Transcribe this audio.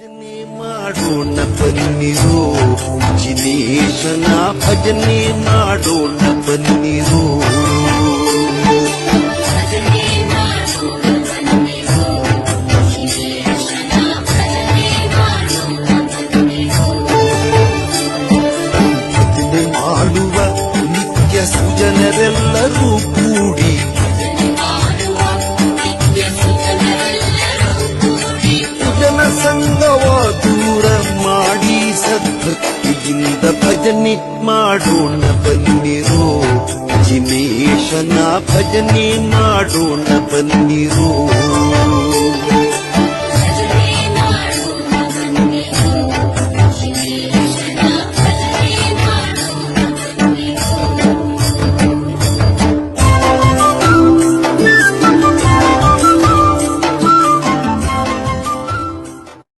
ಭಜನೆ ಮಾಡೋಣ ಬನ್ನಿರೋ ಜಿನೇಶನ ಭಜನೆ ಮಾಡೋಣ ಬನ್ನಿರೋ ಮಾಡುವ ನಿತ್ಯ ಸುಜನರೆಲ್ಲರೂ ಕೂಡಿ ಸಂಗವ ದೂರ ಮಾಡಿ ಸದ್ಭಕ್ತಿಯಿಂದ ಭಜನೆ ಮಾಡೋಣ ಬಂದಿರೋ ಜಿನೇಶನ ಭಜನೆ ಮಾಡೋಣ ಬನ್ನಿರೋ